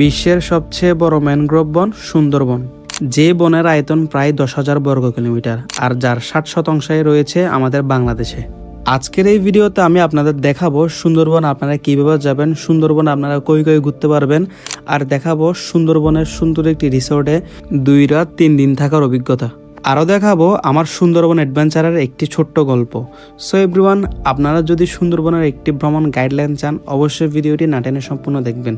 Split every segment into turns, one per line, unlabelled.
বিশ্বের সবচেয়ে বড় ম্যানগ্রোভ বন সুন্দরবন। যে বনের আয়তন প্রায় দশ হাজার বর্গ কিলোমিটার, আর যার ষাট শতাংশই রয়েছে আমাদের বাংলাদেশে। আজকের এই ভিডিওতে আমি আপনাদের দেখাবো সুন্দরবন আপনারা কীভাবে যাবেন, সুন্দরবন আপনারা কই কই ঘুরতে পারবেন, আর দেখাবো সুন্দরবনের সুন্দর একটি রিসোর্টে দুই রাত তিন দিন থাকার অভিজ্ঞতা। আরও দেখাবো আমার সুন্দরবন অ্যাডভেঞ্চারের একটি ছোট্ট গল্প। সো এভরিওয়ান আপনারা যদি সুন্দরবনের একটি ভ্রমণ গাইডলাইন চান, অবশ্যই ভিডিওটি না টেনে সম্পূর্ণ দেখবেন।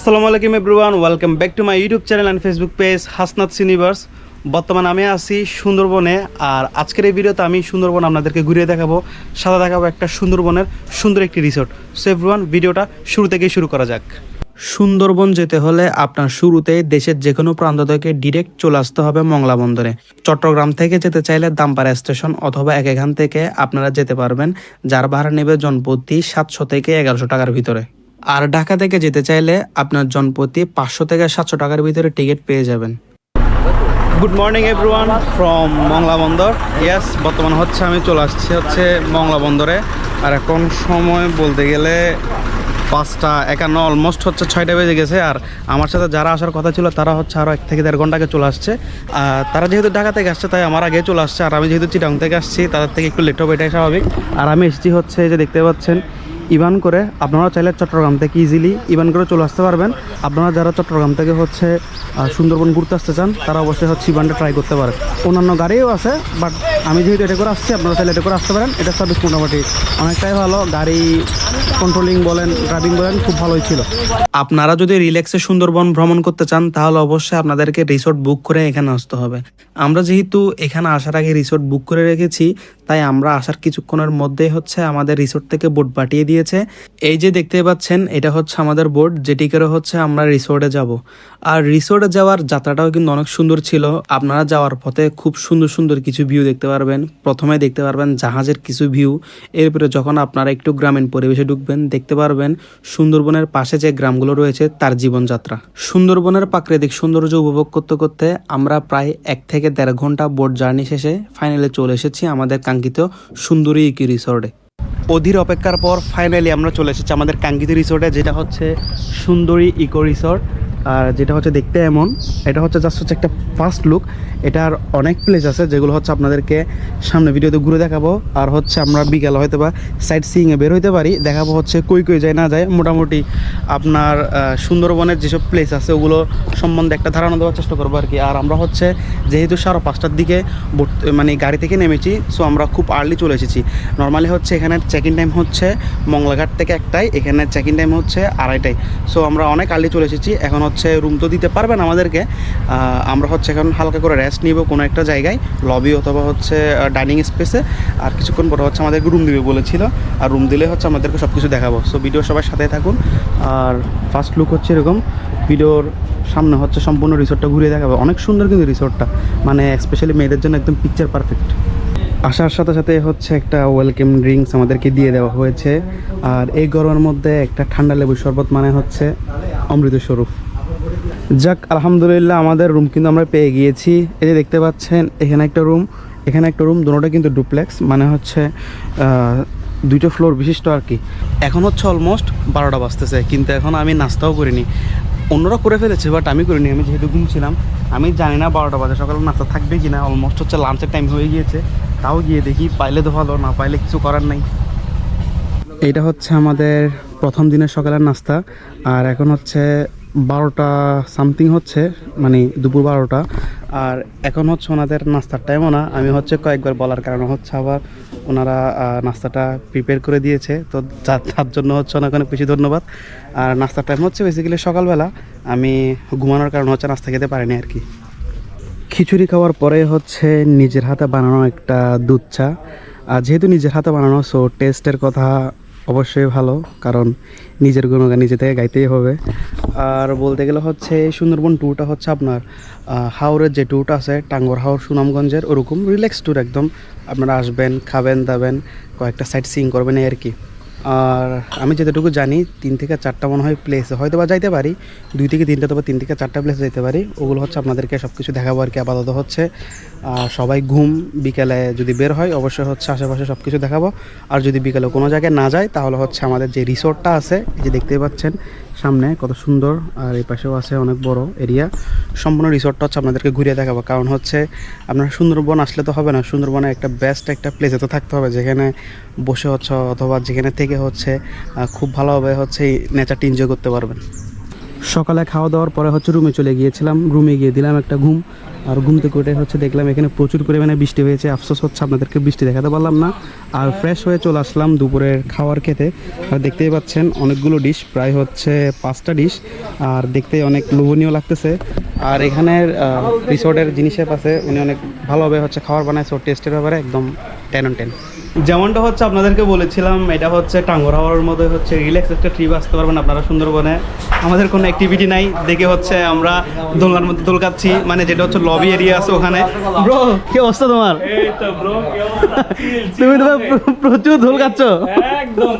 আসসালামু আলাইকুম everyone, welcome back to my YouTube channel and Facebook page Hasnath Cineverse বর্তমানে আমি আছি সুন্দরবনে, আর আজকের এই ভিডিওতে আমি সুন্দরবন আপনাদেরকে ঘুরিয়ে দেখাবো সাদা দেখাবো একটা সুন্দরবনের সুন্দর একটি রিসোর্ট সো এভরিওয়ান ভিডিওটা শুরু থেকেই শুরু করা যাক। সুন্দরবন যেতে হলে আপনার শুরুতে দেশের যে কোনো প্রান্ত থেকে ডিরেক্ট চলে আসতে হবে মংলা বন্দরে চট্টগ্রাম থেকে যেতে চাইলে দামপাড়া স্টেশন অথবা এক এখান থেকে আপনারা যেতে পারবেন, যার ভাড়া নেবে জনপ্রতি সাতশো থেকে এগারোশো টাকার ভিতরে। আর ঢাকা থেকে যেতে চাইলে আপনার জনপ্রতি পাঁচশো থেকে সাতশো টাকার ভিতরে টিকিট পেয়ে যাবেন। Good morning everyone from Mongla বন্দর ইয়েস বর্তমান হচ্ছে আমি চলে আসছি হচ্ছে মংলা বন্দরে আর এখন সময় বলতে গেলে পাঁচটা একান্ন অলমোস্ট হচ্ছে ছয়টা বেজে গেছে। আর আমার সাথে যারা আসার কথা ছিল, তারা হচ্ছে আরও এক থেকে দেড় ঘণ্টা আগে চলে আসছে। আর তারা যেহেতু ঢাকা থেকে আসছে, তাই আমার আগে চলে আসছে। আর আমি যেহেতু চিটাং থেকে আসছি, তাদের থেকে একটু লেট হবে, এটাই স্বাভাবিক। আর আমি এসেছি হচ্ছে যে দেখতে পাচ্ছেন ইভান করে আপনারা চাইলে চট্টগ্রাম থেকে ইজিলি ইভান করে চলে আসতে পারবেন। আপনারা যারা চট্টগ্রাম থেকে হচ্ছে সুন্দরবন ঘুরতে আসতে চান, তারা অবশ্যই হচ্ছে ইভানটা ট্রাই করতে পারে অন্যান্য গাড়িও আছে বাট আমি যেহেতু এটা করে আসছি, আপনারা চাইলে এটা করে আসতে পারেন। এটা সার্ভিস মোটামুটি অনেকটাই ভালো। গাড়ি কন্ট্রোলিং বলেন ড্রাইভিং বলেন, খুব ভালোই ছিল। আপনারা যদি রিল্যাক্সে সুন্দরবন ভ্রমণ করতে চান, তাহলে অবশ্যই আপনাদেরকে রিসোর্ট বুক করে এখানে আসতে হবে। আমরা যেহেতু এখানে আসার আগে রিসোর্ট বুক করে রেখেছি, তাই আমরা আসার কিছুক্ষণের মধ্যেই হচ্ছে আমাদের রিসোর্ট থেকে বোট পাঠিয়ে দিয়েছে। এই যে দেখতে পাচ্ছেন, এটা হচ্ছে আমাদের বোট যেটি করে হচ্ছে আমরা রিসোর্টে যাব। আর রিসোর্টে যাওয়ার যাত্রাটাও কিন্তু অনেক সুন্দর ছিল। আপনারা যাওয়ার পথে খুব সুন্দর সুন্দর কিছু ভিউ দেখতে পারবেন। প্রথমে দেখতে পারবেন জাহাজের কিছু ভিউ এরপরে যখন আপনারা একটু গ্রামীণ পরিবেশে ঢুকবেন দেখতে পারবেন সুন্দরবনের পাশে যে গ্রামগুলো রয়েছে, তার জীবনযাত্রা। সুন্দরবনের প্রাকৃতিক সৌন্দর্য উপভোগ করতে করতে আমরা প্রায় এক থেকে দেড় ঘণ্টা বোট জার্নি শেষে ফাইনালে চলে এসেছি আমাদের কাঙ্ক্ষিত সুন্দরী ইকি রিসোর্টে অধীর অপেক্ষার পর ফাইনালি আমরা চলে এসেছি আমাদের কাঙ্ক্ষিত রিসোর্টে যেটা হচ্ছে সুন্দরী ইকো রিসোর্ট আর যেটা হচ্ছে দেখতে এমন, এটা হচ্ছে জাস্ট হচ্ছে একটা ফার্স্ট লুক এটার অনেক প্লেস আছে যেগুলো হচ্ছে আপনাদেরকে সামনে ভিডিওতে ঘুরে দেখাবো। আর হচ্ছে আমরা বিকেল হয়তো বা সাইড সিইংয়ে বের হইতে পারি। দেখাবো হচ্ছে কই কই যায় না যায়। মোটামুটি আপনার সুন্দরবনের যেসব প্লেস আছে, ওগুলো সম্বন্ধে একটা ধারণা দেওয়ার চেষ্টা করব আর কি। আর আমরা হচ্ছে যেহেতু সাড়ে পাঁচটার দিকে মানে গাড়ি থেকে নেমেছি সো আমরা খুব আর্লি চলে এসেছি। নর্মালি হচ্ছে এখানে চেক ইন টাইম হচ্ছে মংলাঘাট থেকে একটাই এখানে চেক ইন টাইম হচ্ছে আড়াইটাই সো আমরা অনেক আর্লি চলে এসেছি। এখন হচ্ছে রুম তো দিতে পারবেন আমাদেরকে। আমরা হচ্ছে এখন হালকা করে রেস্ট নিব কোনো একটা জায়গায় লবি অথবা হচ্ছে ডাইনিং স্পেসে আর কিছুক্ষণ পরে হচ্ছে আমাদেরকে রুম দিবে বলেছিল। আর রুম দিলে হচ্ছে আমাদেরকে সব কিছু দেখাবো। সো ভিডিও সবার সাথে থাকুন। আর ফার্স্ট লুক হচ্ছে এরকম। ভিডিওর সামনে হচ্ছে সম্পূর্ণ রিসোর্টটা ঘুরিয়ে দেখাবো। অনেক সুন্দর কিন্তু রিসোর্টটা মানে স্পেশালি মেয়েদের জন্য একদম পিকচার পারফেক্ট আসার সাথে সাথে হচ্ছে একটা ওয়েলকাম ড্রিঙ্কস আমাদেরকে দিয়ে দেওয়া হয়েছে। আর এই গরমের মধ্যে একটা ঠান্ডা লেবু শরবত মানে হচ্ছে অমৃত স্বরূপ। যাক, আলহামদুলিল্লাহ আমাদের রুম কিন্তু আমরা পেয়ে গিয়েছি। এই যে দেখতে পাচ্ছেন, এখানে একটা রুম এখানে একটা রুম দুটোটা কিন্তু ডুপ্লেক্স মানে হচ্ছে দুইটা ফ্লোর বিশিষ্ট আর কি। এখন হচ্ছে অলমোস্ট বারোটা বাজতেছে, কিন্তু এখন আমি নাস্তাও করিনি। অন্যরা করে ফেলেছে বাট আমি করিনি। আমি যেহেতু ঘুমছিলাম আমি জানি না বারোটা বাজে, সকালে নাস্তা থাকবে কি না অলমোস্ট হচ্ছে লাঞ্চের টাইম হয়ে গিয়েছে। তাও গিয়ে দেখি পাইলে তো ভালো, না পাইলে কিছু করার নাই। এটা হচ্ছে আমাদের প্রথম দিনের সকালের নাস্তা। আর এখন হচ্ছে বারোটা সামথিং হচ্ছে মানে দুপুর বারোটা। আর এখন হচ্ছে ওনাদের নাস্তার টাইমও না, আমি হচ্ছে কয়েকবার বলার কারণে হচ্ছে আবার ওনারা নাস্তাটা প্রিপেয়ার করে দিয়েছে, তো তার জন্য হচ্ছে অনেক অনেক বেশি ধন্যবাদ। আর নাস্তার টাইম হচ্ছে বেসিক্যালি সকালবেলা, আমি ঘুমানোর কারণে হচ্ছে নাস্তা খেতে পারিনি আর কি। খিচুড়ি খাওয়ার পরে হচ্ছে নিজের হাতে বানানো একটা দুধ চা। আর যেহেতু নিজের হাতে বানানো সো টেস্টের কথা অবশ্যই ভালো কারণ নিজের গুণগান নিজে থেকে গাইতেই হবে। আর বলতে গেলে হচ্ছে সুন্দরবন ট্যুরটা হচ্ছে আপনার আহ, হাওরের যে ট্যুরটা আছে টাঙ্গর হাওর সুনামগঞ্জের ওরকম রিল্যাক্স ট্যুর একদম। আপনারা আসবেন খাবেন দাবেন কয়েকটা সাইট সিং করবেন আর কি। আর আমি যতটুকু জানি তিন থেকে চারটা মনে হয় প্লেসে হয়তো বা যাইতে পারি দুই থেকে তিনটা অথবা তিন থেকে চারটা প্লেসে যেতে পারি। ওগুলো হচ্ছে আপনাদেরকে সব কিছু দেখাবো আর কি আপাতত হচ্ছে। সবাই ঘুম বিকেলে যদি বের হয়, অবশ্যই হচ্ছে আশেপাশে সব কিছু দেখাবো। আর যদি বিকেলে কোনো জায়গায় না যায়, তাহলে হচ্ছে আমাদের যে রিসোর্টটা আছে যে দেখতেই পাচ্ছেন সামনে কত সুন্দর, আর এই পাশেও আছে অনেক বড় এরিয়া। সম্পূর্ণ রিসোর্টটা হচ্ছে আপনাদেরকে ঘুরিয়ে দেখাবো। কারণ হচ্ছে আপনার সুন্দরবন আসলে তো হবে না, সুন্দরবনে একটা বেস্ট একটা প্লেসে তো থাকতে হবে, যেখানে বসে হচ্ছে অথবা যেখানে থেকে হচ্ছে খুব ভালোভাবে হচ্ছে নেচারটা এনজয় করতে পারবেন। সকালে খাওয়া দাওয়ার পরে হচ্ছে রুমে চলে গিয়েছিলাম। রুমে গিয়ে দিলাম একটা ঘুম। আর ঘুম থেকে হচ্ছে দেখলাম এখানে প্রচুর পরিমাণে বৃষ্টি হয়েছে। আফসোস হচ্ছে আপনাদেরকে বৃষ্টি দেখাতে পারলাম না। আর ফ্রেশ হয়ে চলে আসলাম দুপুরের খাওয়ার খেতে। আর দেখতেই পাচ্ছেন অনেকগুলো ডিশ প্রায় হচ্ছে পাঁচটা ডিশ আর দেখতে অনেক লোভনীয় লাগতেছে। আর এখানের রিসোর্টের জিনিসের পাশে উনি অনেক ভালোভাবে হচ্ছে খাবার বানায়। সো টেস্টের ব্যাপারে একদম টেন অন টেন যেমনটা হচ্ছে আপনাদেরকে বলেছিলাম এটা হচ্ছে টাঙ্গর হাওয়ার মধ্যে হচ্ছে রিল্যাক্স একটা ট্রিপ আসতে পারবেন আপনারা সুন্দরবনে। আমাদের কোনো অ্যাক্টিভিটি নাই দেখে হচ্ছে আমরা দোলনার মধ্যে দোল খাচ্ছি মানে যেটা হচ্ছে লবি এরিয়া আছে ওখানে। ব্রো কি অবস্থা তোমার?
এই তো ব্রো কি অবস্থা? চিল
তুমি তো প্র- প্রচুর দোল খাচ্ছ
একদম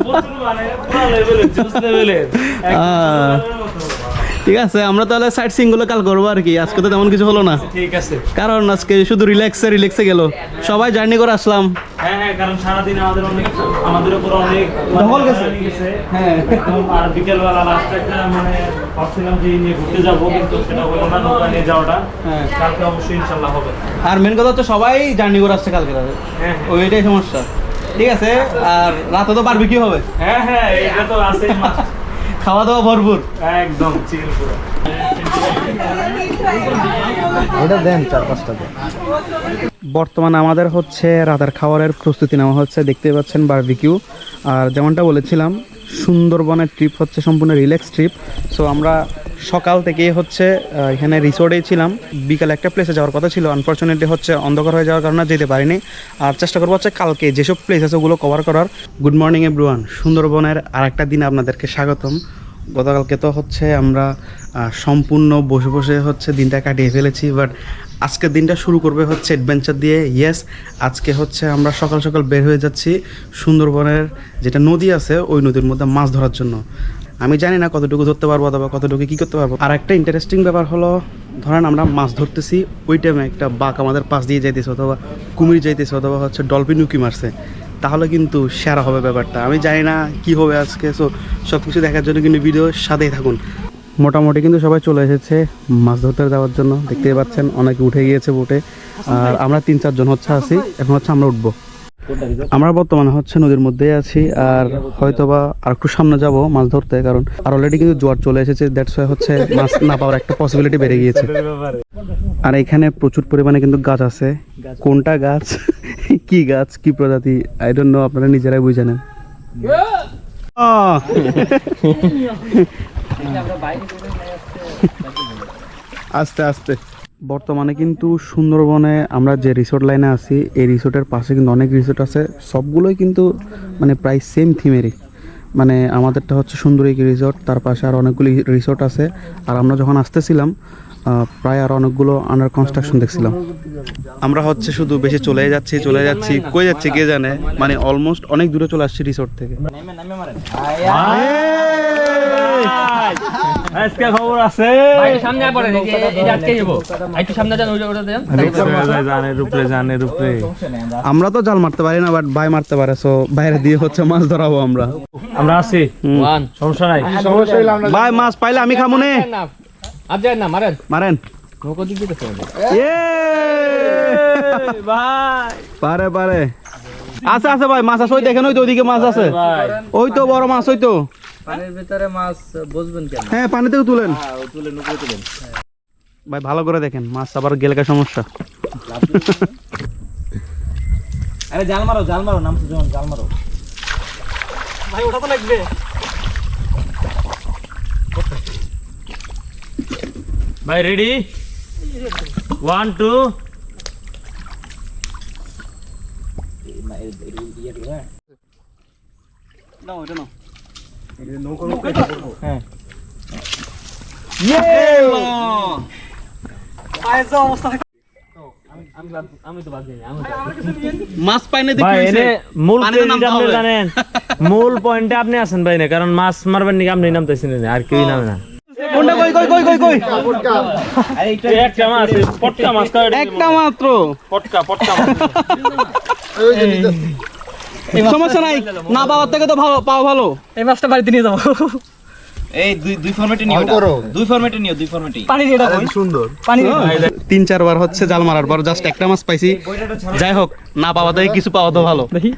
ঠিক আছে আমরা তাহলে সাইট সিংগুলো কাল করব আর কি। আজকে তো তেমন কিছু হলো না।
ঠিক আছে।
কারণ আজকে শুধু রিল্যাক্সে রিল্যাক্সে গেল। সবাই জার্নি করে আসলাম।
হ্যাঁ হ্যাঁ কারণ সারাদিন আমাদের অনেক আমাদের উপর অনেক
দখল গেছে।
হ্যাঁ আর বিকেলবেলা লাস্ট একটা মানে ভাবছিলাম যে নিয়ে ঘুরতে যাব কিন্তু সেটা হলো না নৌকা নিয়ে যাওয়াটা।
হ্যাঁ।
কালকে অবশ্যই ইনশাল্লাহ হবে।
আর মেন কথা হচ্ছে সবাই জার্নি করে আসছে কালকে তাদের
হ্যাঁ
ওইটাই সমস্যা। ঠিক আছে আর রাতে তো পারবে কি হবে।
হ্যাঁ হ্যাঁ এটা তো আছে
খাওয়া দাওয়া ভরপুর।
একদম চিল পুরো।
বর্তমানে আমাদের হচ্ছে রাতের খাবারের প্রস্তুতি নেওয়া হচ্ছে দেখতে পাচ্ছেন বারবিকিউ আর যেমনটা বলেছিলাম সুন্দরবনের ট্রিপ হচ্ছে সম্পূর্ণ রিল্যাক্স ট্রিপ সো আমরা সকাল থেকে হচ্ছে এখানে রিসোর্টেই ছিলাম। বিকালে একটা প্লেসে যাওয়ার কথা ছিল। আনফর্চুনেটলি হচ্ছে অন্ধকার হয়ে যাওয়ার কারণে যেতে পারিনি। আর চেষ্টা করব হচ্ছে কালকে যেসব প্লেস আছে ওগুলো কভার করার। গুড মর্নিং এভরিওয়ান সুন্দরবনের আরেকটা দিন আপনাদেরকে স্বাগতম। গতকালকে তো হচ্ছে আমরা সম্পূর্ণ বসে বসে হচ্ছে দিনটা কাটিয়ে ফেলেছি। বাট আজকের দিনটা শুরু করবে হচ্ছে অ্যাডভেঞ্চার দিয়ে। ইয়েস আজকে হচ্ছে আমরা সকাল সকাল বের হয়ে যাচ্ছি সুন্দরবনের যেটা নদী আছে, ওই নদীর মধ্যে মাছ ধরার জন্য। আমি জানি না কতটুকু ধরতে পারব অথবা কতটুকু কী করতে পারব। আর একটা ইন্টারেস্টিং ব্যাপার হলো, ধরেন আমরা মাছ ধরতেছি, ওই টাইমে একটা বাঘ আমাদের পাশ দিয়ে যাইতেছে অথবা কুমির যাইতেছে অথবা হচ্ছে ডলফিন উকি মারছে। তাহলে কিন্তু সেরা হবে ব্যাপারটা। আমি জানি না কি হবে আজকে সো সব কিছু দেখার জন্য কিন্তু ভিডিও সাথেই থাকুন। মোটামুটি কিন্তু সবাই চলে এসেছে মাছ ধরতে যাওয়ার জন্য। দেখতেই পাচ্ছেন অনেকে উঠে গিয়েছে বোটে। আর আমরা তিন চারজন হচ্ছে আছি এখন হচ্ছে আমরা উঠবো। আমরা বর্তমানে হচ্ছে নদীর মধ্যেই আছি আর হয়তোবা আর একটু সামনে যাব মাছ ধরতে কারণ আর অলরেডি কিন্তু জোয়ার চলে এসেছে দ্যাটস ওয়াই হচ্ছে মাছ না পাওয়ার একটা পসিবিলিটি বেড়ে গিয়েছে। আর এখানে প্রচুর পরিমাণে কিন্তু গাছ আছে। কোনটা গাছ? কি গাছ? কি প্রজাতি? আই ডোন্ট নো আপনারা নিজেরাই বুঝে নেন! আস্তে আস্তে। বর্তমানে কিন্তু সুন্দরবনে আমরা যে রিসোর্ট লাইনে আছি এই রিসোর্টের পাশে কিন্তু অনেক রিসোর্ট আছে। সবগুলোই কিন্তু মানে প্রায় সেম থিমেরই মানে আমাদেরটা হচ্ছে সুন্দরী রিসোর্ট তার পাশে আর অনেকগুলি রিসোর্ট আছে। আর আমরা যখন আসতেছিলাম প্রায় আর অনেকগুলো আন্ডার কনস্ট্রাকশন দেখছিলাম। আমরা হচ্ছে শুধু বেশি চলে যাচ্ছি চলে যাচ্ছি কই যাচ্ছি কে জানে? মানে অলমোস্ট অনেক দূরে চলে আসছি রিসোর্ট থেকে।
আজকে খবর আছে।
ভাই, সামনে যাব। একটু সামনে যান,
আমরা তো জাল মারতে পারি না বাট ভাই মারতে পারে সো বাইরে দিয়ে হচ্ছে মাছ ধরাবো আমরা।
আমরা আছি. সমস্যা নাই।
ভাই মাছ পাইলে আমি খামো নে।
না, আর যান না, মারেন।
মারেন।
নৌকো দিক দিতেছে আমাদের।
ভাই।
পারে পারে। আছে আছে ভাই মাছ আছে ওই দেখেন ওই তো ওইদিকে মাছ আছে। ওই তো বড় মাছ ওই তো।
পানির ভিতরে মাছ বুঝবেন কেন?
হ্যাঁ পানি থেকে তুলেন
তুলেন উপরে তুলেন।
ভাই ভালো করে দেখেন মাছ আবার গেলকা সমস্যা।
আরে জাল মারো জাল মারো নাম সুজন জাল মারো। ভাই ওটা তো লাগবে। ভাই রেডি ওয়ান টু
না ওইটা না
হ্যাঁ
মাছ
মূল। জানেন
মূল পয়েন্টে আপনি আছেন ভাই না কারণ মাছ মারবেন নাকি আপনি নামতেছেন না আর কেউই নামে না।
কোনটা কই কই কই কই কই?
এই একটা মাছ এই পটকা মাছ খাওয়া
একটা মাত্র।
পটকা পটকা
সমস্যা নাই। না পাওয়ার থেকে তো ভালো পাওয়া ভালো।
এই মাছটা বাড়িতে নিয়ে যাব।
এই দুই দুই ফরম্যাটে নিও এটা। দুই ফরম্যাটে নিও দুই ফরম্যাটে
পানি দিয়ে এটা
সুন্দর।
পানি তিন
তিন চারবার হচ্ছে জাল মারার পর জাস্ট একটা মাছ পাইছি। যাই হোক না পাওয়া দেয় কিছু পাওয়া তো ভালো।
দেখি।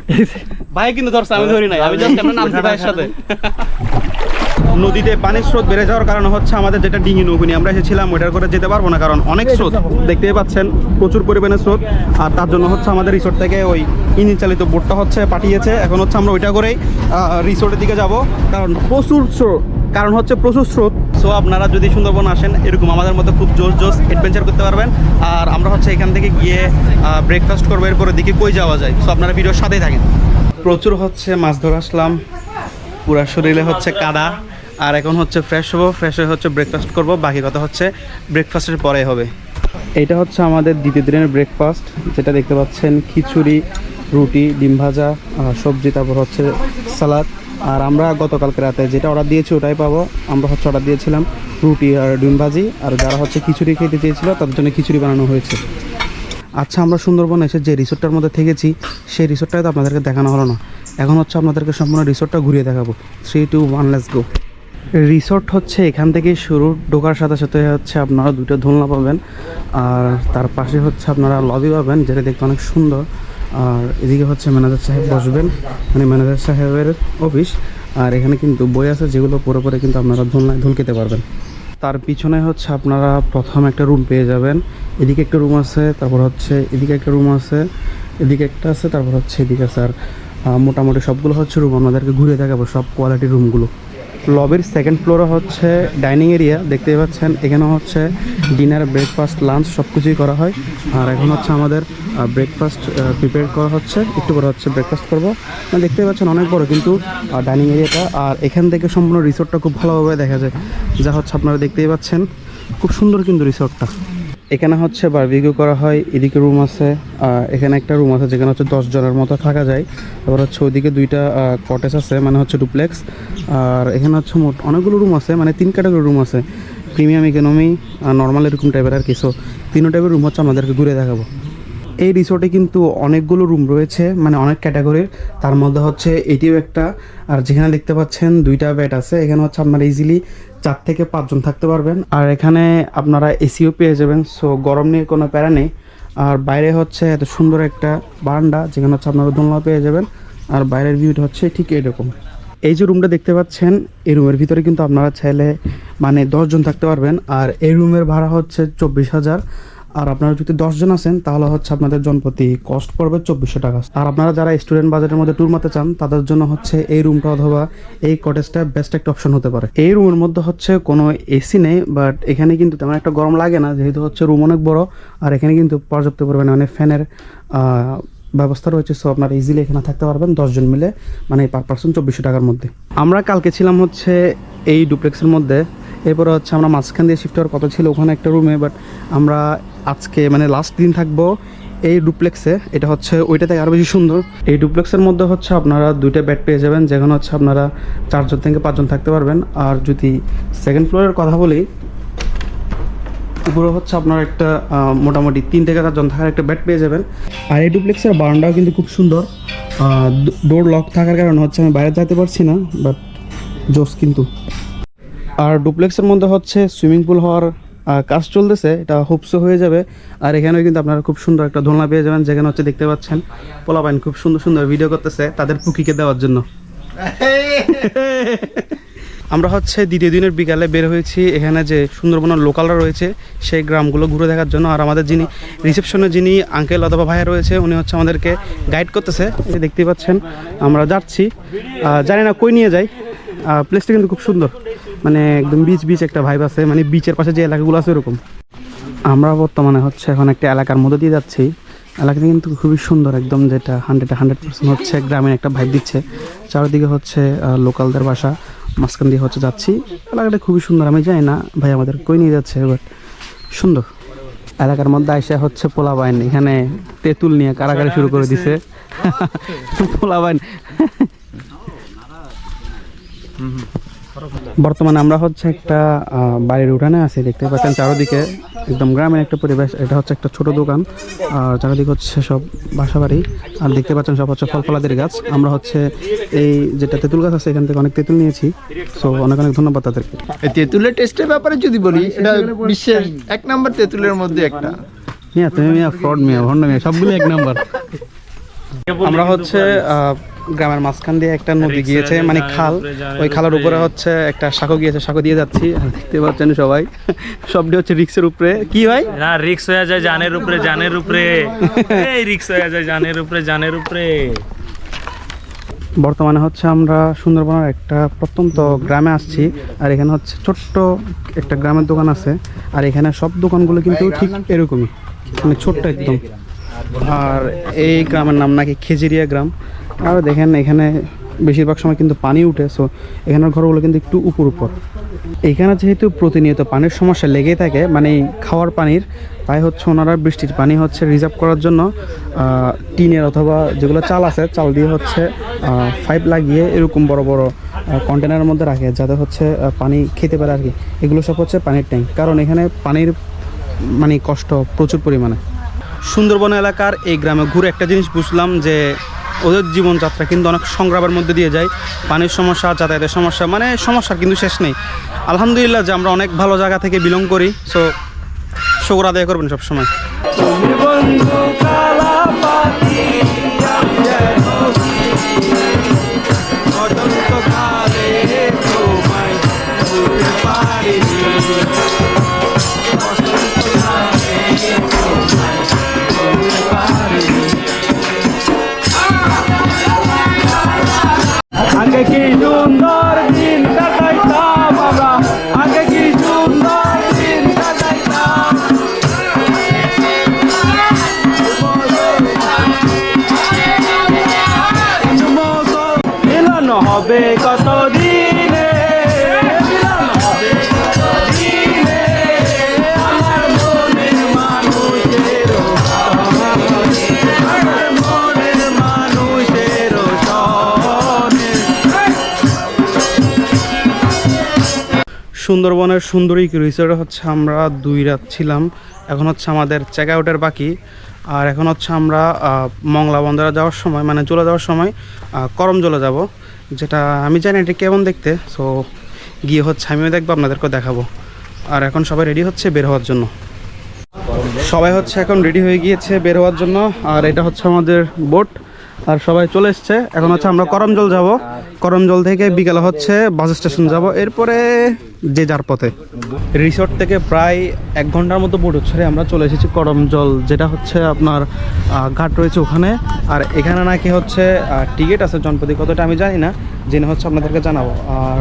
ভাই কিন্তু ধরছে আমি ধরি নাই আমি জাস্ট আমরা নাম ভাইয়ের সাথে। নদীতে পানির স্রোত বেড়ে যাওয়ার কারণে হচ্ছে আমাদের যেটা ডিঙি নৌকুনি আমরা এসেছিলাম ওইটার করে যেতে পারব না কারণ অনেক স্রোত দেখতেই পাচ্ছেন প্রচুর পরিমাণে স্রোত। আর তার জন্য হচ্ছে আমাদের রিসোর্ট থেকে ওই ইঞ্জিন চালিত বোটটা হচ্ছে পাঠিয়েছে। এখন হচ্ছে আমরা ওইটা করেই রিসোর্টের দিকে যাব কারণ প্রচুর স্রোত। কারণ হচ্ছে প্রচুর স্রোত। সো আপনারা যদি সুন্দরবন আসেন এরকম আমাদের মতো খুব জোর জোস অ্যাডভেঞ্চার করতে পারবেন। আর আমরা হচ্ছে এখান থেকে গিয়ে ব্রেকফাস্ট করব এরপরে দিকে কই যাওয়া যায়। সো আপনারা ভিডিওর সাথেই থাকেন। প্রচুর হচ্ছে মাছ ধরে আসলাম। পুরা শরীরে হচ্ছে কাদা। আর এখন হচ্ছে ফ্রেশ হব ফ্রেশ হয়ে হচ্ছে ব্রেকফাস্ট করব। বাকি কথা হচ্ছে ব্রেকফাস্টের পরে হবে। এটা হচ্ছে আমাদের দ্বিতীয় দিনের ব্রেকফাস্ট যেটা দেখতে পাচ্ছেন খিচুড়ি, রুটি, ডিম ভাজা সবজি, তারপর হচ্ছে সালাদ। আর আমরা গতকালকে রাতে যেটা অর্ডার দিয়েছি ওটাই পাবো। আমরা হচ্ছে অর্ডার দিয়েছিলাম রুটি আর ডিম ভাজি, আর যারা হচ্ছে খিচুড়ি খেতে চেয়েছিল, তাদের জন্য খিচুড়ি বানানো হয়েছে। আচ্ছা আমরা সুন্দরবন এসে যে রিসোর্টটার মধ্যে থেকেছি, সেই রিসোর্টটাই তো আপনাদেরকে দেখানো হলো না। এখন হচ্ছে আপনাদেরকে সম্পূর্ণ রিসোর্টটা ঘুরিয়ে দেখাবো। Three two one let's go resort হচ্ছে এখান থেকেই শুরু। ঢোকার সাথে সাথে হচ্ছে আপনারা দুটো দোলনা পাবেন। আর তার পাশে হচ্ছে আপনারা লবি পাবেন, যেটা দেখতে অনেক সুন্দর। আর এদিকে হচ্ছে ম্যানেজার সাহেব বসবেন মানে ম্যানেজার সাহেবের অফিস আর এখানে কিন্তু বই আছে, যেগুলো পরে পরে কিন্তু আপনারা দোলনায় ধুল খেতে পারবেন। তার পিছনে হচ্ছে আপনারা প্রথম একটা রুম পেয়ে যাবেন। এদিকে একটা রুম আছে, তারপর হচ্ছে এদিকে একটা রুম আছে, এদিকে একটা আছে, তারপর হচ্ছে এদিকে আছে। আর মোটামুটি সবগুলো হচ্ছে রুম আপনাদেরকে ঘুরে দেখাবো, সব কোয়ালিটির রুমগুলো লবির সেকেন্ড ফ্লোরে হচ্ছে ডাইনিং এরিয়া দেখতেই পাচ্ছেন। এখানে হচ্ছে ডিনার ব্রেকফাস্ট লাঞ্চ সব কিছুই করা হয়। আর এখন হচ্ছে আমাদের ব্রেকফাস্ট প্রিপেয়ার করা হচ্ছে। একটু পরে হচ্ছে ব্রেকফাস্ট করব। মানে দেখতেই পাচ্ছেন অনেক বড় কিন্তু ডাইনিং এরিয়াটা আর এখান থেকে সম্পূর্ণ রিসোর্টটা খুব ভালোভাবে দেখা যায়। যা হচ্ছে আপনারা দেখতেই পাচ্ছেন, খুব সুন্দর কিন্তু রিসোর্টটা এখানে হচ্ছে বারবিকিউ করা হয়, এদিকে রুম আছে এখানে একটা রুম আছে যেখানে হচ্ছে দশ জনের মতো থাকা যায়। তারপর হচ্ছে ওইদিকে দুইটা কটেজ আছে মানে হচ্ছে ডুপ্লেক্স আর এখানে হচ্ছে মোট অনেকগুলো রুম আছে মানে তিন ক্যাটাগরি রুম আছে। প্রিমিয়াম ইকোনমি আর নর্মাল এরকম টাইপের আর কিছু তিনো টাইপের রুম হচ্ছে আমাদেরকে ঘুরে দেখাবো। এই রিসোর্টে কিন্তু অনেকগুলো রুম রয়েছে মানে অনেক ক্যাটাগরির তার মধ্যে হচ্ছে এটিও একটা, আর যেখানে দেখতে পাচ্ছেন দুইটা বেড আছে। এখানে হচ্ছে আপনারা ইজিলি চার থেকে পাঁচজন থাকতে পারবেন। আর এখানে আপনারা এসিও পেয়ে যাবেন, সো গরম নিয়ে কোনো প্যারা নেই। আর বাইরে হচ্ছে এত সুন্দর একটা বারান্দা, যেখানে হচ্ছে আপনারা দোলনা পেয়ে যাবেন। আর বাইরের ভিউটা হচ্ছে ঠিক এরকম এই যে রুমটা দেখতে পাচ্ছেন, এই রুমের ভিতরে কিন্তু আপনারা চাইলে মানে দশজন থাকতে পারবেন। আর এই রুমের ভাড়া হচ্ছে চব্বিশ হাজার। আর আপনারা যদি দশজন আছেন, তাহলে হচ্ছে আপনাদের জনপ্রতি কস্ট পড়বে চব্বিশশো টাকা। আর আপনারা যারা স্টুডেন্ট বাজেটের মধ্যে ট্যুর মারতে চান, তাদের জন্য হচ্ছে এই রুমটা অথবা এই কটেজটা বেস্ট একটা অপশন হতে পারে। এই রুমের মধ্যে হচ্ছে কোনো এসি নেই বাট এখানে কিন্তু তেমন একটা গরম লাগে না, যেহেতু হচ্ছে রুম অনেক বড়, আর এখানে কিন্তু পর্যাপ্ত পরিমাণে মানে ফ্যানের ব্যবস্থা রয়েছে সো আপনারা ইজিলি এখানে থাকতে পারবেন দশজন মিলে মানে পার পার্সন চব্বিশশো টাকার মধ্যে। আমরা কালকে ছিলাম হচ্ছে এই ডুপ্লেক্সের মধ্যে, এরপরে হচ্ছে আমরা মাঝখান দিয়ে শিফট হওয়ার কথা ছিল ওখানে একটা রুমে বাট আমরা আজকে মানে লাস্ট দিন থাকব এই ডুপ্লেক্সে এটা হচ্ছে, ওইটা থেকে আরও বেশি সুন্দর। এই ডুপ্লেক্সের মধ্যে হচ্ছে আপনারা দুইটা বেড পেয়ে যাবেন, যেখানে হচ্ছে আপনারা চারজন থেকে পাঁচজন থাকতে পারবেন। আর যদি সেকেন্ড ফ্লোরের কথা বলি, উপরে হচ্ছে আপনার একটা মোটামুটি তিন থেকে চারজন থাকার একটা বেড পেয়ে যাবেন। আর এই ডুপ্লেক্সের বারান্দাও কিন্তু খুব সুন্দর। ডোর লক থাকার কারণে হচ্ছে আমি বাইরে যেতে পারছি না বাট জোস কিন্তু। আর ডুপ্লেক্সের মধ্যে হচ্ছে সুইমিং পুল হওয়ার কাজ চলতেছে এটা হোপসো হয়ে যাবে। আর এখানেও কিন্তু আপনারা খুব সুন্দর একটা দোলনা পেয়ে যাবেন যেখানে হচ্ছে দেখতে পাচ্ছেন পোলাপাইন খুব সুন্দর সুন্দর ভিডিও করতেছে তাদের পুকিকে দেওয়ার জন্য। আমরা হচ্ছে দ্বিতীয় দিনের বিকালে বের হয়েছি এখানে যে সুন্দরবনের লোকালরা রয়েছে সেই গ্রামগুলো ঘুরে দেখার জন্য। আর আমাদের যিনি রিসেপশনে যিনি আঙ্কেল অথবা ভাইয়া রয়েছে উনি হচ্ছে আমাদেরকে গাইড করতেছে। যে দেখতেই পাচ্ছেন আমরা যাচ্ছি। জানি না কই নিয়ে যাই। প্লেসটা কিন্তু খুব সুন্দর। মানে একদম বিচ বিচ একটা ভাইব আছে মানে বিচের পাশে যে এলাকাগুলো আছে ওরকম। আমরা বর্তমানে হচ্ছে এখন একটা এলাকার মধ্যে দিয়ে যাচ্ছি। এলাকাটা কিন্তু খুবই সুন্দর একদম যেটা হান্ড্রেড হান্ড্রেড পার্সেন্ট হচ্ছে গ্রামীণ একটা ভাইব দিচ্ছে। চারিদিকে হচ্ছে লোকালদের বাসা মাঝখান দিয়ে হচ্ছে যাচ্ছি। এলাকাটা খুবই সুন্দর আমি যাই না ভাই আমাদের কই নিয়ে যাচ্ছে বাট সুন্দর। এলাকার মধ্যে আইসা হচ্ছে পোলা বাইন এখানে তেঁতুল নিয়ে কারাগারি শুরু করে দিছে। পোলা বাইন বর্তমানে আমরা হচ্ছে একটা বাড়ির উঠানে আছি দেখতে পাচ্ছেন চারদিকে একদম গ্রামের একটা পরিবেশ। এটা হচ্ছে একটা ছোট দোকান আর চারিদিকে হচ্ছে সব বাসা বাড়ি আর দেখতে পাচ্ছেন সব হচ্ছে ফল ফলাদের গাছ। আমরা হচ্ছে এই যেটা তেঁতুল গাছ আছে এখান থেকে অনেক তেঁতুল নিয়েছি। সো অনেক অনেক ধন্যবাদ তাদেরকে।
এই তেঁতুলের টেস্টের ব্যাপারে যদি বলি এটা বিশ্বের এক নম্বর তেঁতুলের মধ্যে একটা।
মিয়া তুমি মিয়া ফ্রড মিয়া ভন্ড মিয়া সবগুলো এক নম্বর। আমরা হচ্ছে গ্রামের মাঝখান দিয়ে একটা নদী গিয়েছে মানে খাল। ওই খালের উপরে হচ্ছে একটা সাঁকো গিয়েছে সাঁকো দিয়ে যাচ্ছি। দেখতে পাচ্ছেন সবাই। সবটি হচ্ছে রিক্সের উপরে। কি ভাই?
না রিক্স হয়ে যায় জানের উপরে জানের উপরে। এই রিক্স হয়ে যায় জানের উপরে জানের উপরে।
বর্তমানে হচ্ছে আমরা সুন্দরবনের একটা প্রত্যন্ত গ্রামে আসছি আর এখানে হচ্ছে ছোট্ট একটা গ্রামের দোকান আছে আর এখানে সব দোকানগুলো কিন্তু ঠিক এরকমই মানে ছোট্ট একদম। আর এই গ্রামের নাম নাকি খেজুরিয়া গ্রাম। আর দেখেন এখানে বেশিরভাগ সময় কিন্তু পানি উঠে সো এখানের ঘরগুলো কিন্তু একটু উপর উপর। এখানে যেহেতু প্রতিনিয়ত পানির সমস্যা লেগেই থাকে মানে খাওয়ার পানির, তাই হচ্ছে ওনারা বৃষ্টির পানি হচ্ছে রিজার্ভ করার জন্য টিনের অথবা যেগুলো চাল আছে, চাল দিয়ে হচ্ছে পাইপ লাগিয়ে এরকম বড় বড় কন্টেনারের মধ্যে রাখে, যাতে হচ্ছে পানি খেতে পারে আর কি এগুলো সব হচ্ছে পানির ট্যাঙ্ক কারণ এখানে পানির মানে কষ্ট প্রচুর পরিমাণে। সুন্দরবন এলাকার এই গ্রামে ঘুরে একটা জিনিস বুঝলাম যে ওদের জীবনযাত্রা কিন্তু অনেক সংগ্রামের মধ্যে দিয়ে যায়। পানির সমস্যা, যাতায়াতের সমস্যা মানে সমস্যার কিন্তু শেষ নেই। আলহামদুলিল্লাহ যে আমরা অনেক ভালো জায়গা থেকে বিলং করি সো শুকর আদায় করবেন সবসময়।
আগে
সুন্দরবনের সুন্দরী রিসোর্টে হচ্ছে আমরা দুই রাত ছিলাম। এখন হচ্ছে আমাদের চেক আউটের বাকি। আর এখন হচ্ছে আমরা মংলা বন্দরে যাওয়ার সময় মানে চলে যাওয়ার সময় করম চলে যাব। যেটা আমি জানি এটা কেমন দেখতে সো গিয়ে হচ্ছে আমিও দেখব, আপনাদেরকেও দেখাবো। আর এখন সবাই রেডি হচ্ছে বের হওয়ার জন্য। সবাই হচ্ছে এখন রেডি হয়ে গিয়েছে বের হওয়ার জন্য। আর এটা হচ্ছে আমাদের বোট আর সবাই চলে এসছে। এখন হচ্ছে আমরা করমজল যাব। করমজল থেকে বিকালে হচ্ছে, বাস স্টেশন যাব। এরপরে যে যার পথে। রিসোর্ট থেকে প্রায় এক ঘণ্টার মতো বোট ছেড়ে আমরা চলে এসেছি করমজল, যেটা হচ্ছে আপনার ঘাট রয়েছে ওখানে। আর এখানে নাকি হচ্ছে টিকিট আছে জনপতি কতটা আমি জানি না। জেনে হচ্ছে আপনাদেরকে জানাব। আর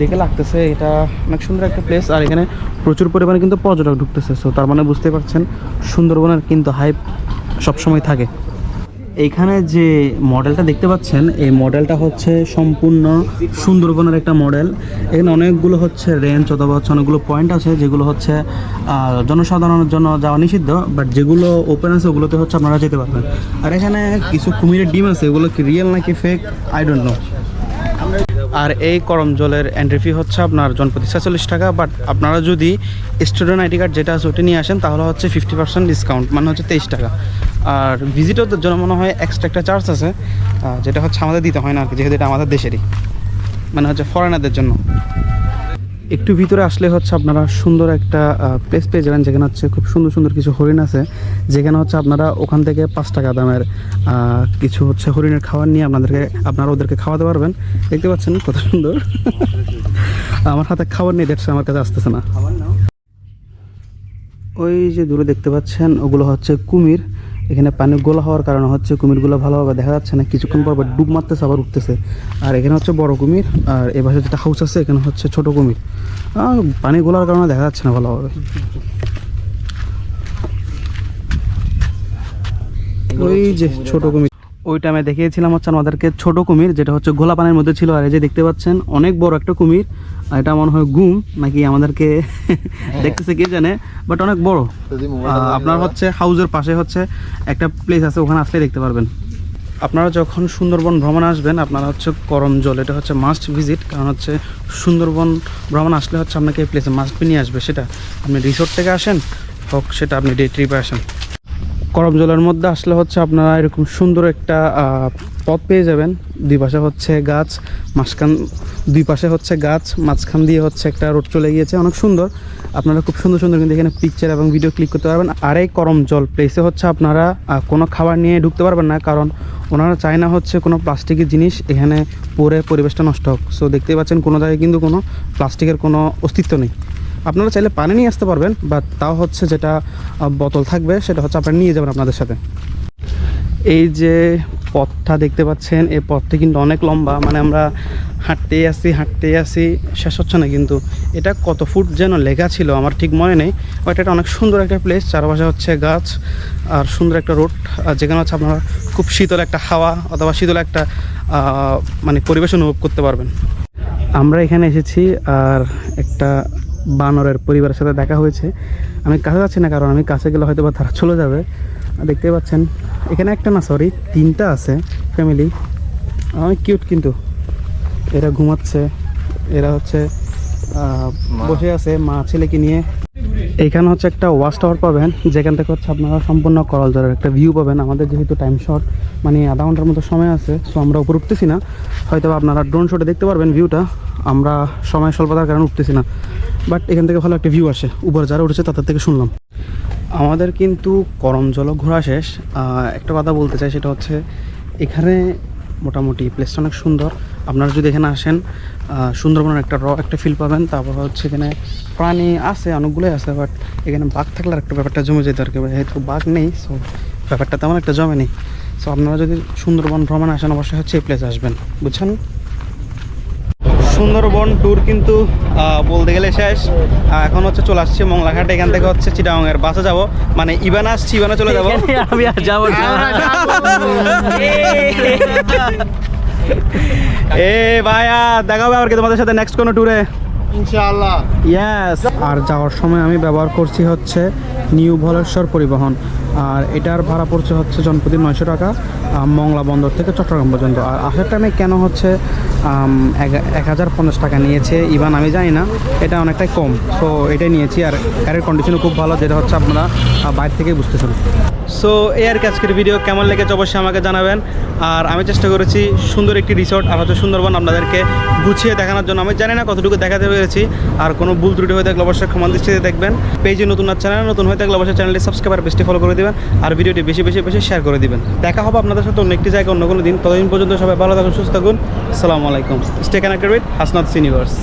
দেখে লাগতেছে, এটা অনেক সুন্দর একটা প্লেস আর এখানে প্রচুর পরিমাণে কিন্তু পর্যটক ঢুকতেছে। সো তার মানে বুঝতে পারছেন, সুন্দরবনের কিন্তু হাইপ সবসময় থাকে। এইখানে যে মডেলটা দেখতে পাচ্ছেন, এই মডেলটা হচ্ছে সম্পূর্ণ সুন্দরবনের একটা মডেল। এখানে অনেকগুলো হচ্ছে রেঞ্জ অথবা হচ্ছে অনেকগুলো পয়েন্ট আছে, যেগুলো হচ্ছে জনসাধারণের জন্য যাওয়া নিষিদ্ধ বাট যেগুলো ওপেন আছে, ওগুলোতে হচ্ছে আপনারা যেতে পারবেন। আর এখানে কিছু কুমিরের ডিম আছে, এগুলো কি রিয়েল নাকি ফেক আই ডোন্ট নো আর এই করম জলের এন্ট্রি ফি হচ্ছে আপনার জনপ্রতি ছেচল্লিশ টাকা বাট আপনারা যদি স্টুডেন্ট আইডি কার্ড যেটা আছে ওটা নিয়ে আসেন, তাহলে হচ্ছে ফিফটি পার্সেন্ট ডিসকাউন্ট মানে হচ্ছে তেইশ টাকা। আর ভিজিটরদের জন্য মনে হয় এক্সট্রা একটা চার্জ আছে যেটা হচ্ছে আমাদের দিতে হয় না আর কি, যেহেতু এটা আমাদের দেশেরই মানে হচ্ছে ফরেনারদের জন্য। একটু ভিতরে আসলে হচ্ছে আপনারা সুন্দর একটা প্লেস পেয়ে যাবেন যেখানে হচ্ছে খুব সুন্দর সুন্দর কিছু হরিণ আছে। যেখানে হচ্ছে আপনারা ওখান থেকে পাঁচ টাকা দামের কিছু হচ্ছে হরিণের খাবার নিয়ে আপনাদেরকে, আপনারা ওদেরকে খাওয়াতে পারবেন। দেখতে পাচ্ছেন কত সুন্দর। আমার হাতে খাবার নেই দেখছে আমার কাছে আসতেছে না। ওই যে দূরে দেখতে পাচ্ছেন, ওগুলো হচ্ছে কুমির। এখানে পানি গোলা হওয়ার কারণে হচ্ছে কুমিরগুলো ভালোভাবে দেখা যাচ্ছে না। কিছুক্ষণ পর ডুব মারতেছে, আবার উঠতেছে। আর এখানে হচ্ছে বড় কুমির, আর এ পাশে যেটা হাউস আছে, এখানে হচ্ছে ছোট কুমির। পানি গোলার কারণে দেখা যাচ্ছে না ভালোভাবে। ওই যে ছোট কুমির। ওইটা আমি দেখিয়েছিলাম হচ্ছে আমাদেরকে ছোট কুমির, যেটা হচ্ছে গোলা পানির মধ্যে ছিল। আর এই যে দেখতে পাচ্ছেন, অনেক বড় একটা কুমির। এটা মনে হয় গুম নাকি আমাদেরকে দেখতেছে কে জানে বাট অনেক বড়। আপনার হচ্ছে হাউজের পাশে হচ্ছে একটা প্লেস আছে ওখানে আসলে দেখতে পারবেন। আপনারা যখন সুন্দরবন ভ্রমণ আসবেন আপনারা হচ্ছে করম জল এটা হচ্ছে মাস্ট ভিজিট কারণ হচ্ছে সুন্দরবন ভ্রমণ আসলে হচ্ছে আপনাকে এই প্লেসে মাস্ট নিয়ে আসবে সেটা আপনি রিসোর্ট থেকে আসেন হোক সেটা আপনি ডে ট্রিপে আসেন। করম জলের মধ্যে আসলে হচ্ছে আপনারা এরকম সুন্দর একটা পথ পেয়ে যাবেন। দুই পাশে হচ্ছে গাছ, মাঝখান, দুই পাশে হচ্ছে গাছ, মাঝখান দিয়ে হচ্ছে একটা রোড চলে গিয়েছে। অনেক সুন্দর। আপনারা খুব সুন্দর সুন্দর কিন্তু এখানে পিকচার এবং ভিডিও ক্লিক করতে পারবেন। আর এই করম জল প্লেসে হচ্ছে আপনারা কোনো খাবার নিয়ে ঢুকতে পারবেন না। কারণ ওনারা চায় না হচ্ছে কোনো প্লাস্টিকের জিনিস এখানে পরে পরিবেশটা নষ্ট হোক। সো দেখতেই পাচ্ছেন কোনো জায়গায় কিন্তু কোনো প্লাস্টিকের কোনো অস্তিত্ব নেই। আপনারা চাইলে পানি নিয়ে আসতে পারবেন বাট তাও হচ্ছে যেটা বোতল থাকবে, সেটা হচ্ছে আপনারা নিয়ে যাবেন আপনাদের সাথে। এই যে পথটা দেখতে পাচ্ছেন, এই পথটি কিন্তু অনেক লম্বা মানে আমরা হাঁটতেই আসি হাঁটতেই আসি শেষ হচ্ছে না কিন্তু। এটা কত ফুট যেন লেখা ছিল, আমার ঠিক মনে নেই বাট এটা অনেক সুন্দর একটা প্লেস চারপাশে হচ্ছে গাছ আর সুন্দর একটা রোড আর যেখানে হচ্ছে আপনারা খুব শীতল একটা হাওয়া অথবা শীতল একটা মানে পরিবেশ অনুভব করতে পারবেন। আমরা এখানে এসেছি আর একটা বানরের পরিবারের সাথে দেখা হয়েছে। আমি কাছে যাচ্ছি না কারণ আমি কাছে গেলে হয়তো বা তারা চলে যাবে। দেখতে পাচ্ছেন এখানে একটা না সরি তিনটা আছে ফ্যামিলি অনেক কিউট কিন্তু। এরা ঘুমাচ্ছে এরা হচ্ছে বসে আছে মা ছেলেকে নিয়ে। এখানে হচ্ছে একটা ওয়াচ টাওয়ার পাবেন যেখান থেকে হচ্ছে আপনারা সম্পূর্ণ করল জলের একটা ভিউ পাবেন। আমাদের যেহেতু টাইম শর্ট মানে আধা ঘণ্টার মতো সময় আছে সো আমরা উপর উঠতেছি না। হয়তো আপনারা ড্রোন শটে দেখতে পারবেন ভিউটা আমরা সময় স্বল্পতার কারণে উঠতেছি না। বাট এখান থেকে ভালো একটা ভিউ আসে। উপরে যারা উঠেছে, তাদের থেকে শুনলাম। আমাদের কিন্তু করম জল ঘোরা শেষ। একটা কথা বলতে চাই, সেটা হচ্ছে এখানে মোটামুটি প্লেসটা অনেক সুন্দর। আপনারা যদি এখানে আসেন সুন্দরবনের একটা র, একটা ফিল পাবেন। তারপর হচ্ছে এখানে প্রাণী আছে, অনেকগুলোই আছে বাট এখানে বাঘ থাকলে একটা ব্যাপারটা জমে যেত আর কি যেহেতু বাঘ নেই সো ব্যাপারটা তেমন একটা জমে নেই। সো আপনারা যদি সুন্দরবন ভ্রমণ আসেন, অবশ্যই হচ্ছে এই প্লেসে আসবেন। বুঝছেন? সুন্দরবন ট্যুর কিন্তু আহ, বলতে গেলে শেষ। এখন হচ্ছে চলে আসছে মংলাঘাট এখান থেকে হচ্ছে চিটাঙের বাসে যাব। মানে ইবানা আসছি ইবানা চলে যাব।
আমি আর যাব
এ ভাইয়া দেখা হবে আবার কি তোমাদের সাথে নেক্সট কোনো ট্যুরে
ইনশাআল্লাহ।
ইয়াস আর যাওয়ার সময় আমি ব্যবহার করছি হচ্ছে নিউ ভলেশ্বর পরিবহন। আর এটার ভাড়া পড়ছে হচ্ছে জনপ্রতি নয়শো টাকা মংলা বন্দর থেকে চট্টগ্রাম পর্যন্ত। আর আসার টাইমে কেন হচ্ছে এক- হাজার পঞ্চাশ টাকা নিয়েছে? ইভান, আমি জানি না, এটা অনেকটাই কম। সো এটাই নিয়েছি আর গাড়ির কন্ডিশনও খুব ভালো, যেটা হচ্ছে আপনারা বাইরে থেকেই বুঝতেছেন। সো এই আর কি ভিডিও কেমন লেগেছে অবশ্যই আমাকে জানাবেন। আর আমি চেষ্টা করেছি সুন্দর একটি রিসোর্ট আর হচ্ছে সুন্দরবন আপনাদেরকে গুছিয়ে দেখানোর জন্য। আমি জানি না কতটুকু দেখাতে পেরেছি, আর কোনো ভুল ত্রুটি হয়ে থাকলে অবশ্যই ক্ষমা দৃষ্টিতে দেখবেন। পেজে নতুন আর চ্যানেল নতুন হয়ে থাকলে অবশ্যই চ্যানেলটি সাবস্ক্রাইব আর বেশি ফলো করে দিবেন আর ভিডিওটি বেশি বেশি বেশি শেয়ার করে দিবেন। দেখা হবে আপনাদের সাথে অন্য একটি জায়গায় অন্য কোনো দিন। ততদিন পর্যন্ত সবাই ভালো থাকুন, সুস্থ থাকুন। আসসালামু আলাইকুম। Stay connected with Hasnath Cineverse